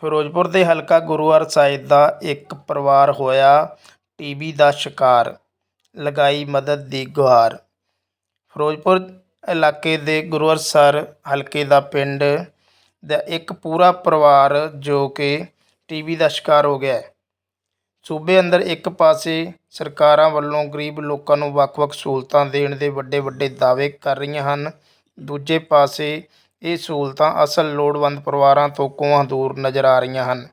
ਫਿਰੋਜ਼ਪੁਰ ਦੇ ਹਲਕਾ ਗੁਰੂਵਾਰ ਸਾਹਿਬ ਦਾ ਇੱਕ ਪਰਿਵਾਰ ਹੋਇਆ। ਟੀਬੀ ਦਾ ਸ਼ਿਕਾਰ, ਲਗਾਈ ਮਦਦ ਦੀ ਗੁਹਾਰ। ਫਿਰੋਜ਼ਪੁਰ ਇਲਾਕੇ ਦੇ ਗੁਰੂਵਾਰਸਰ ਹਲਕੇ ਦਾ ਪਿੰਡ ਦਾ ਇੱਕ ਪੂਰਾ ਪਰਿਵਾਰ ਜੋ ਕਿ ਟੀਬੀ ਦਾ ਸ਼ਿਕਾਰ ਹੋ ਗਿਆ ਹੈ। ਸੂਬੇ ਅੰਦਰ ਇੱਕ ਪਾਸੇ ਸਰਕਾਰਾਂ ਵੱਲੋਂ ਗਰੀਬ ਲੋਕਾਂ ਨੂੰ ਵੱਖ-ਵੱਖ ਸਹੂਲਤਾਂ ਦੇਣ ਦੇ ਵੱਡੇ ਵੱਡੇ ਦਾਅਵੇ ਕਰ ਰਹੀਆਂ ਹਨ। ਦੂਜੇ ਪਾਸੇ ਇਹ ਸਹੂਲਤਾਂ ਅਸਲ ਲੋੜਵੰਦ ਪਰਿਵਾਰਾਂ ਤੋਂ ਕੋਹਾਂ ਦੂਰ ਨਜ਼ਰ ਆ ਰਹੀਆਂ ਹਨ।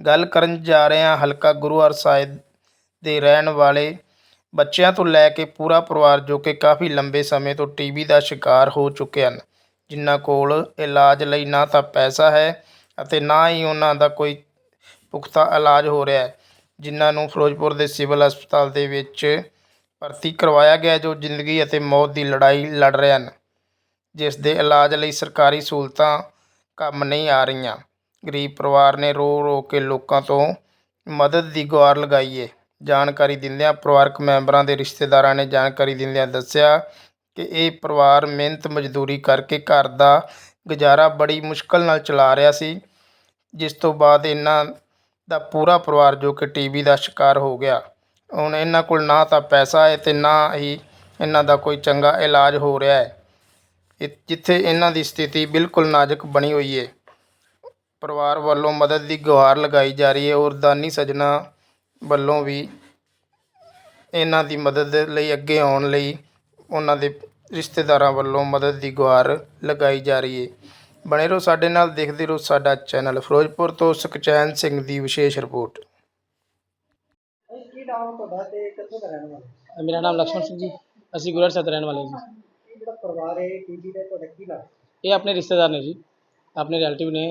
ਗੱਲ ਕਰਨ ਜਾ ਰਹੇ ਹਾਂ ਹਲਕਾ ਹਰ ਸਾਹਿਬ ਦੇ ਰਹਿਣ ਵਾਲੇ ਬੱਚਿਆਂ ਤੋਂ ਲੈ ਕੇ ਪੂਰਾ ਪਰਿਵਾਰ ਜੋ ਕਿ ਕਾਫੀ ਲੰਬੇ ਸਮੇਂ ਤੋਂ ਟੀਬੀ ਦਾ ਸ਼ਿਕਾਰ ਹੋ ਚੁੱਕੇ ਹਨ। ਜਿਨ੍ਹਾਂ ਕੋਲ ਇਲਾਜ ਲਈ ਨਾ ਤਾਂ ਪੈਸਾ ਹੈ ਅਤੇ ਨਾ ਹੀ ਉਹਨਾਂ ਦਾ ਕੋਈ ਪੁਖਤਾ ਇਲਾਜ ਹੋ ਰਿਹਾ ਹੈ। ਜਿਨ੍ਹਾਂ ਨੂੰ ਫਿਰੋਜ਼ਪੁਰ ਦੇ ਸਿਵਲ ਹਸਪਤਾਲ ਦੇ ਵਿੱਚ ਭਰਤੀ ਕਰਵਾਇਆ ਗਿਆ ਜੋ ਜ਼ਿੰਦਗੀ ਅਤੇ ਮੌਤ ਦੀ ਲੜਾਈ ਲੜ ਰਹੇ ਹਨ। ਜਿਸ ਦੇ ਇਲਾਜ ਲਈ ਸਰਕਾਰੀ ਸਹੂਲਤਾਂ ਕੰਮ ਨਹੀਂ ਆ ਰਹੀਆਂ। ਗਰੀਬ ਪਰਿਵਾਰ ਨੇ ਰੋ ਰੋ ਕੇ ਲੋਕਾਂ ਤੋਂ ਮਦਦ ਦੀ ਗੁਹਾਰ ਲਗਾਈ ਹੈ ਜਾਣਕਾਰੀ ਦਿੰਦਿਆਂ ਪਰਿਵਾਰਕ ਮੈਂਬਰਾਂ ਦੇ ਰਿਸ਼ਤੇਦਾਰਾਂ ਨੇ ਜਾਣਕਾਰੀ ਦਿੰਦਿਆਂ ਦੱਸਿਆ ਕਿ ਇਹ ਪਰਿਵਾਰ ਮਿਹਨਤ ਮਜ਼ਦੂਰੀ ਕਰਕੇ ਘਰ ਦਾ ਗੁਜ਼ਾਰਾ ਬੜੀ ਮੁਸ਼ਕਲ ਨਾਲ ਚਲਾ ਰਿਹਾ ਸੀ, ਜਿਸ ਤੋਂ ਬਾਅਦ ਇਹਨਾਂ ਦਾ ਪੂਰਾ ਪਰਿਵਾਰ ਜੋ ਕਿ ਟੀਬੀ ਦਾ ਸ਼ਿਕਾਰ ਹੋ ਗਿਆ। ਹੁਣ ਇਹਨਾਂ ਕੋਲ ਨਾ ਤਾਂ ਪੈਸਾ ਹੈ ਅਤੇ ਨਾ ਹੀ ਇਹਨਾਂ ਦਾ ਕੋਈ ਚੰਗਾ ਇਲਾਜ ਹੋ ਰਿਹਾ ਹੈ ਜਿੱਥੇ ਇਹਨਾਂ ਦੀ ਸਥਿਤੀ ਬਿਲਕੁਲ ਨਾਜ਼ੁਕ ਬਣੀ ਹੋਈ ਹੈ ਪਰਿਵਾਰ ਵੱਲੋਂ ਮਦਦ ਦੀ ਗੁਹਾਰ ਲਗਾਈ ਜਾ ਰਹੀ ਹੈ ਔਰ ਦਾਨੀ ਸੱਜਣਾ ਵੱਲੋਂ ਵੀ ਇਹਨਾਂ ਦੀ ਮਦਦ ਲਈ ਅੱਗੇ ਆਉਣ ਲਈ ਉਹਨਾਂ ਦੇ ਰਿਸ਼ਤੇਦਾਰਾਂ ਵੱਲੋਂ ਮਦਦ ਦੀ ਗੁਹਾਰ ਲਗਾਈ ਜਾ ਰਹੀ ਹੈ ਬਣੇ ਰਹੋ ਸਾਡੇ ਨਾਲ ਦੇਖਦੇ ਰਹੋ ਸਾਡਾ ਚੈਨਲ ਫਿਰੋਜ਼ਪੁਰ ਤੋਂ ਸੁਖਚੈਨ ਸਿੰਘ ਦੀ ਵਿਸ਼ੇਸ਼ ਰਿਪੋਰਟ। ਮੇਰਾ ਨਾਮ ਲਕਸ਼ਮਣ ਸਿੰਘ ਜੀ। ਅਸੀਂ ਗੁਰਰ ਰਹਿਣ ਵਾਲੇ ਜੀ। ਜਿਹੜਾ ਪਰਿਵਾਰ ਹੈ ਟੀਵੀ ਦਾ ਤੁਹਾਡਾ ਕੀ ਲੱਗਦਾ? ਇਹ ਆਪਣੇ ਰਿਸ਼ਤੇਦਾਰ ਨੇ ਜੀ। ਆਪਣੇ ਰਿਲੇਟਿਵ ਨੇ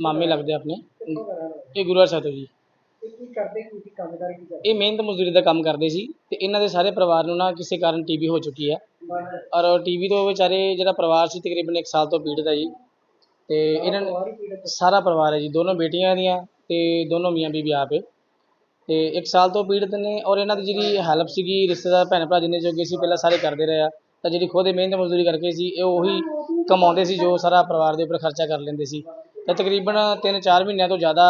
ਮਾਮੇ ਲੱਗਦੇ ਆਪਣੇ। ਕਿੱਥੋਂ ਦਾ ਰਹਿਣ ਵਾਲਾ? ਇਹ ਗੁਰੜ ਸਾਹਿਬ ਤੋਂ ਜੀ। ਇਹ ਕੀ ਕਰਦੇ ਕੀ ਕੀ ਕੰਮਦਾਰੀ ਕੀ ਕਰਦੇ? ਇਹ ਮਿਹਨਤ ਮਜ਼ਦੂਰੀ ਦਾ ਕੰਮ ਕਰਦੇ ਸੀ ਤੇ ਇਹਨਾਂ ਦੇ ਸਾਰੇ ਪਰਿਵਾਰ ਨੂੰ ਨਾ ਕਿਸੇ ਕਾਰਨ ਟੀਬੀ ਹੋ ਚੁੱਕੀ ਹੈ ਔਰ ਟੀਬੀ ਤੋਂ ਵਿਚਾਰੇ ਜਿਹੜਾ ਪਰਿਵਾਰ ਸੀ ਤਕਰੀਬਨ 1 ਸਾਲ ਤੋਂ ਪੀੜਤ ਹੈ ਜੀ। ਤੇ ਇਹਨਾਂ ਨੇ ਪਰਿਵਾਰ ਹੀ ਪੀੜਤ ਸਾਰਾ ਪਰਿਵਾਰ ਹੈ ਜੀ ਦੋਨੋਂ ਬੇਟੀਆਂ ਦੀਆਂ ਤੇ ਦੋਨੋਂ ਮੀਆਂ ਬੀਬੀ ਆਪ ਹੈ ਤੇ 1 ਸਾਲ ਤੋਂ ਪੀੜਤ ਨੇ ਔਰ ਇਹਨਾਂ ਦੀ ਜਿਹੜੀ ਹੈਲਪ ਸੀਗੀ ਰਿਸ਼ਤੇਦਾਰ ਭੈਣ ਭਰਾ ਜਿੰਨੇ ਜੋਗੇ ਸੀ ਪਹਿਲਾਂ ਸਾਰੇ ਕਰਦੇ ਰਹੇ ਆ। ਤਾਂ ਜਿਹੜੀ ਖੁਦ ਇਹ ਮਿਹਨਤ ਮਜ਼ਦੂਰੀ ਕਰਕੇ ਸੀ, ਇਹ ਉਹੀ ਕਮਾਉਂਦੇ ਸੀ ਜੋ ਸਾਰਾ ਪਰਿਵਾਰ ਦੇ ਉੱਪਰ ਖਰਚਾ ਕਰ ਲੈਂਦੇ ਸੀ। ਤਾਂ ਤਕਰੀਬਨ 3-4 ਮਹੀਨਿਆਂ ਤੋਂ ਜ਼ਿਆਦਾ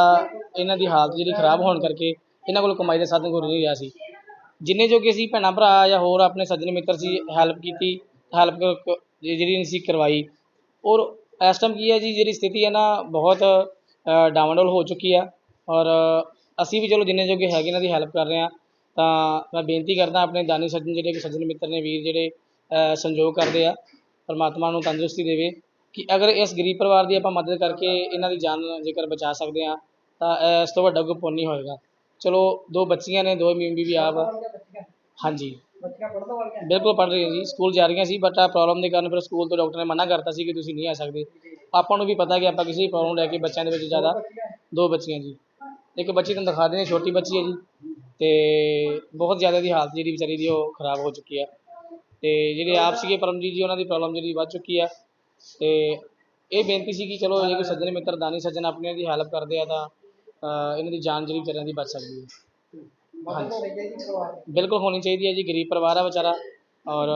ਇਹਨਾਂ ਦੀ ਹਾਲਤ ਜਿਹੜੀ ਖਰਾਬ ਹੋਣ ਕਰਕੇ ਇਹਨਾਂ ਕੋਲ ਕਮਾਈ ਦਾ ਸਾਧਨ ਕੋਈ ਨਹੀਂ ਰਿਹਾ ਸੀ। ਜਿੰਨੇ ਜੋਗੇ ਅਸੀਂ ਭੈਣਾਂ ਭਰਾ ਜਾਂ ਹੋਰ ਆਪਣੇ ਸੱਜਣ ਮਿੱਤਰ ਸੀ ਹੈਲਪ ਕੀਤੀ ਹੈਲਪ ਜਿਹੜੀ ਨਹੀਂ ਸੀ ਕਰਵਾਈ। ਔਰ ਇਸ ਟਾਈਮ ਕੀ ਹੈ ਜੀ, ਜਿਹੜੀ ਸਥਿਤੀ ਹੈ ਨਾ, ਬਹੁਤ ਡਾਊਨਡੋਲ ਹੋ ਚੁੱਕੀ ਆ। ਔਰ ਅਸੀਂ ਵੀ ਚਲੋ ਜਿੰਨੇ ਜੋਗੇ ਹੈਗੇ ਇਹਨਾਂ ਦੀ ਹੈਲਪ ਕਰ ਰਹੇ ਹਾਂ, ਤਾਂ ਮੈਂ ਬੇਨਤੀ ਕਰਦਾ ਆਪਣੇ ਦਾਨੀ ਸੱਜਣ ਜਿਹੜੇ ਕਿ ਸੱਜਣ ਮਿੱਤਰ ਨੇ, ਵੀਰ ਜਿਹੜੇ ਸੰਯੋਗ ਕਰਦੇ ਆ, ਪਰਮਾਤਮਾ ਨੂੰ ਤੰਦਰੁਸਤੀ ਦੇਵੇ ਕਿ ਅਗਰ ਇਸ ਗਰੀਬ ਪਰਿਵਾਰ ਦੀ ਆਪਾਂ ਮਦਦ ਕਰਕੇ ਇਹਨਾਂ ਦੀ ਜਾਨ ਜੇਕਰ ਬਚਾ ਸਕਦੇ ਹਾਂ ਤਾਂ ਇਸ ਤੋਂ ਵੱਡਾ ਕੋਈ ਪੁੰਨ ਨਹੀਂ ਹੋਏਗਾ। ਚਲੋ, ਦੋ ਬੱਚੀਆਂ ਨੇ, ਦੋ ਮੀਮ ਵੀ ਆਪ। ਹਾਂਜੀ। ਬਿਲਕੁਲ ਪੜ੍ਹ ਰਹੀਆਂ ਜੀ, ਸਕੂਲ ਜਾ ਰਹੀਆਂ ਸੀ ਬਟ ਆ ਪ੍ਰੋਬਲਮ ਦੇ ਕਾਰਨ ਫਿਰ ਸਕੂਲ ਤੋਂ ਡਾਕਟਰ ਨੇ ਮਨਾ ਕਰਤਾ ਸੀ ਕਿ ਤੁਸੀਂ ਨਹੀਂ ਆ ਸਕਦੇ। ਆਪਾਂ ਨੂੰ ਵੀ ਪਤਾ ਕਿ ਆਪਾਂ ਕਿਸੇ ਵੀ ਪ੍ਰੋਬਲਮ ਲੈ ਕੇ ਬੱਚਿਆਂ ਦੇ ਵਿੱਚ ਜ਼ਿਆਦਾ ਦੋ ਬੱਚੀਆਂ ਜੀ। ਇੱਕ ਬੱਚੀ ਤੁਹਾਨੂੰ ਦਿਖਾ ਦਿੰਦੇ ਛੋਟੀ ਬੱਚੀ ਹੈ ਜੀ। ਤੇ ਬਹੁਤ ਜ਼ਿਆਦਾ ਦੀ ਹਾਲਤ ਜਿਹੜੀ ਵਿਚਾਰੀ ਦੀ ਉਹ ਖਰਾਬ ਹੋ ਚੁੱਕੀ ਹੈ ਤੇ ਜਿਹੜੇ ਆਪ ਸੀਗੇ ਪਰਮਜੀਤ ਜੀ, ਉਹਨਾਂ ਦੀ ਪ੍ਰੋਬਲਮ ਜਿਹੜੀ ਵੱਧ ਚੁੱਕੀ ਆ। ਤੇ ਇਹ ਬੇਨਤੀ ਸੀ ਕਿ ਚਲੋ ਜੇ ਕੋਈ ਸੱਜਣ ਮਿੱਤਰ, ਦਾਨੀ ਸੱਜਣ ਆਪਣਿਆਂ ਦੀ ਹੈਲਪ ਕਰਦੇ ਆ ਤਾਂ ਇਹਨਾਂ ਦੀ ਜਾਨ ਜਿਹੜੀ ਵਿਚਾਰਿਆਂ ਦੀ ਬਚ ਸਕਦੀ ਹੈ। ਮਦਦ ਬਿਲਕੁਲ ਹੋਣੀ ਚਾਹੀਦੀ ਹੈ ਜੀ, ਗਰੀਬ ਪਰਿਵਾਰ ਆ ਵਿਚਾਰਾ। ਔਰ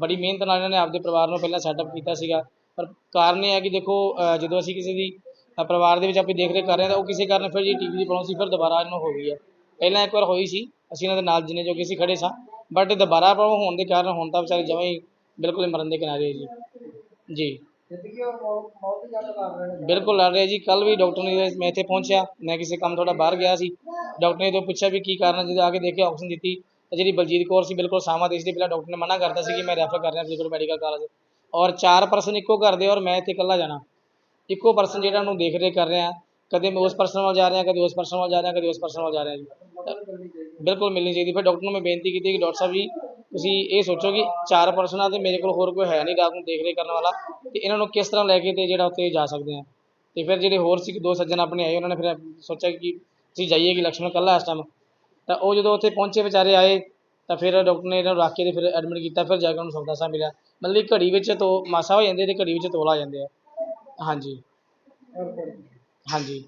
ਬੜੀ ਮਿਹਨਤ ਨਾਲ ਇਹਨਾਂ ਨੇ ਆਪਦੇ ਪਰਿਵਾਰ ਨੂੰ ਪਹਿਲਾਂ ਸੈਟਅਪ ਕੀਤਾ ਸੀਗਾ। ਪਰ ਕਾਰਨ ਇਹ ਹੈ ਕਿ ਦੇਖੋ ਜਦੋਂ ਅਸੀਂ ਕਿਸੇ ਦੀ ਪਰਿਵਾਰ ਦੇ ਵਿੱਚ ਆਪਣੀ ਦੇਖ ਰੇਖ ਕਰ ਰਹੇ ਹਾਂ, ਤਾਂ ਉਹ ਕਿਸੇ ਕਾਰਨ ਫਿਰ ਜੀ ਟੀਵੀ ਦੀ ਪ੍ਰੋਬਲਮ ਸੀ, ਫਿਰ ਦੁਬਾਰਾ ਇਹਨੂੰ ਹੋ ਗਈ ਹੈ ਪਹਿਲਾਂ ਇੱਕ ਵਾਰ ਹੋਈ ਸੀ, ਅਸੀਂ ਇਹਨਾਂ ਦੇ ਨਾਲ ਜਿੰਨੇ ਜੋਗੇ ਸੀ ਖੜੇ ਸਾਂ। ਬਟ ਦੁਬਾਰਾ ਪ੍ਰਭਾਵ ਹੋਣ ਦੇ ਕਾਰਨ ਹੁਣ ਤਾਂ ਵਿਚਾਰੇ ਜਮਾਂ ਹੀ ਬਿਲਕੁਲ ਹੀ ਮਰਨ ਦੇ ਕਿਨਾਰੇ ਹੈ ਜੀ। ਜੀ। ਬਿਲਕੁਲ ਲੜ ਰਿਹਾ ਜੀ। ਕੱਲ ਵੀ ਡਾਕਟਰ ਨੇ ਮੈਂ ਇੱਥੇ ਪਹੁੰਚਿਆ। ਮੈਂ ਕਿਸੇ ਕੰਮ ਥੋੜਾ ਬਾਹਰ ਗਿਆ ਸੀ। ਡਾਕਟਰ ਨੇ ਤੋਂ ਪੁੱਛਿਆ ਵੀ ਕੀ ਕਾਰਨ ਜਦੋਂ ਆ ਕੇ ਦੇਖਿਆ ਆਪਸ਼ਨ ਦਿੱਤੀ। ਤਾਂ ਜਿਹੜੀ ਬਲਜੀਤ ਕੌਰ ਸੀ, ਬਿਲਕੁਲ ਸਾਮਾ ਦੇਸ਼ ਦੀ ਪਹਿਲਾਂ ਡਾਕਟਰ ਨੇ ਮਨਾ ਕਰਤਾ ਸੀ ਕਿ ਮੈਂ ਰੈਫਰ ਕਰ ਰਿਹਾ ਫਿਜ਼ੀਕਲ ਮੈਡੀਕਲ ਕਾਲਜ ਔਰ ਚਾਰ ਪਰਸਨ ਇੱਕੋ ਘਰ ਦੇ ਔਰ ਮੈਂ ਇੱਥੇ ਇਕੱਲਾ ਜਾਣਾ। ਇੱਕੋ ਪਰਸਨ ਜਿਹੜਾ ਉਹਨੂੰ ਦੇਖ ਰੇਖ ਕਰ ਰਿਹਾ। ਕਦੇ ਮੈਂ ਉਸ ਪਰਸਨ ਵੱਲ ਜਾ ਰਿਹਾ, ਕਦੇ ਉਸ ਪਰਸਨ ਵੱਲ ਜਾ ਰਿਹਾ, ਕਦੇ ਉਸ ਪਰਸਨ ਵੱਲ ਜਾ ਰਿਹਾ ਜੀ। ਬਿਲਕੁਲ ਮਿਲਣੀ ਚਾਹੀਦੀ। ਫਿਰ ਡਾਕਟਰ ਨੂੰ ਮੈਂ ਬੇਨਤੀ ਕੀਤੀ ਕਿ ਡਾਕਟਰ ਸਾਹਿਬ ਜੀ, ਤੁਸੀਂ ਇਹ ਸੋਚੋ ਕਿ ਚਾਰ ਪਰਸਨ ਆ ਤੇ ਮੇਰੇ ਕੋਲ ਹੋਰ ਕੋਈ ਹੈ ਨਹੀਂ ਰਾਤ ਨੂੰ ਦੇਖ ਰੇਖ ਕਰਨ ਵਾਲਾ ਤੇ ਇਹਨਾਂ ਨੂੰ ਕਿਸ ਤਰ੍ਹਾਂ ਲੈ ਕੇ ਤੇ ਜਿਹੜਾ ਉੱਥੇ ਜਾ ਸਕਦੇ ਆ। ਤੇ ਫਿਰ ਜਿਹੜੇ ਹੋਰ ਸੀ, ਦੋ ਸੱਜਣ ਆਪਣੇ ਆਏ, ਉਹਨਾਂ ਨੇ ਫਿਰ ਸੋਚਿਆ ਕਿ ਤੁਸੀਂ ਜਾਈਏ ਕਿ ਲక్ష్మణ ਕੱਲਾ ਇਸ ਟਾਈਮ ਤਾਂ ਉਹ ਜਦੋਂ ਉੱਥੇ ਪਹੁੰਚੇ, ਵਿਚਾਰੇ ਆਏ, ਤਾਂ ਫਿਰ ਡਾਕਟਰ ਨੇ ਇਹਨਾਂ ਨੂੰ ਰੱਖ ਕੇ ਤੇ ਫਿਰ ਐਡਮਿਟ ਕੀਤਾ, ਫਿਰ ਜਾ ਕੇ ਉਹਨੂੰ ਸੌਦਾ ਸਾ ਮਿਲਿਆ। ਮਤਲਬ ਕਿ ਘੜੀ ਵਿੱਚ ਤੋ ਮਾਸਾ ਹੋ ਜਾਂਦੇ ਤੇ ਘੜੀ ਵਿੱਚ ਤੋਲਾ ਜਾਂਦੇ ਆ। ਹਾਂਜੀ। ਹਾਂਜੀ।